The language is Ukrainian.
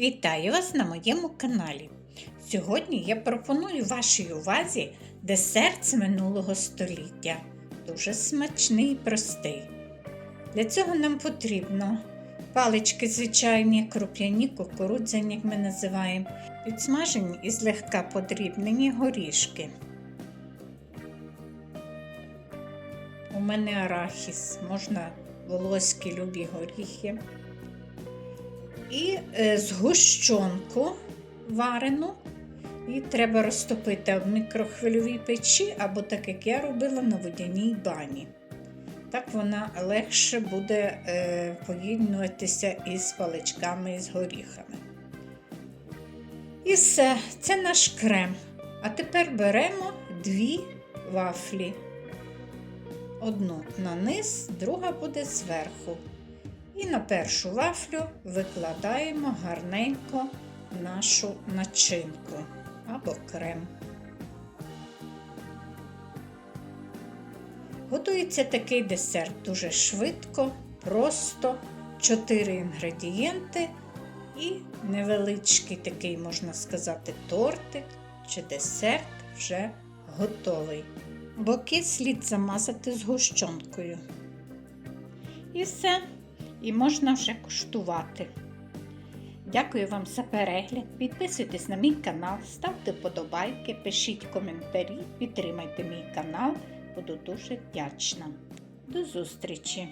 Вітаю вас на моєму каналі. Сьогодні я пропоную вашій увазі десерт з минулого століття. Дуже смачний і простий. Для цього нам потрібно палички звичайні, круп'яні, кукурудзяні, як ми називаємо, підсмажені і злегка подрібнені горішки. У мене арахіс, можна волоські любі горіхи і е, згущенку варену. І треба розтопити в мікрохвильовій печі, або так як я робила на водяній бані. Так вона легше буде е, поєднуватися із паличками і з горіхами. І все, це наш крем. А тепер беремо дві вафлі. Одну на низ, друга буде зверху. І на першу вафлю викладаємо гарненько нашу начинку або крем. Готується такий десерт дуже швидко, просто 4 інгредієнти і невеличкий такий, можна сказати, тортик чи десерт вже готовий. Боки слід замазати згущенкою. І все і можна вже куштувати. Дякую вам за перегляд. Підписуйтесь на мій канал, ставте вподобайки, пишіть коментарі, підтримайте мій канал. Буду дуже вдячна. До зустрічі!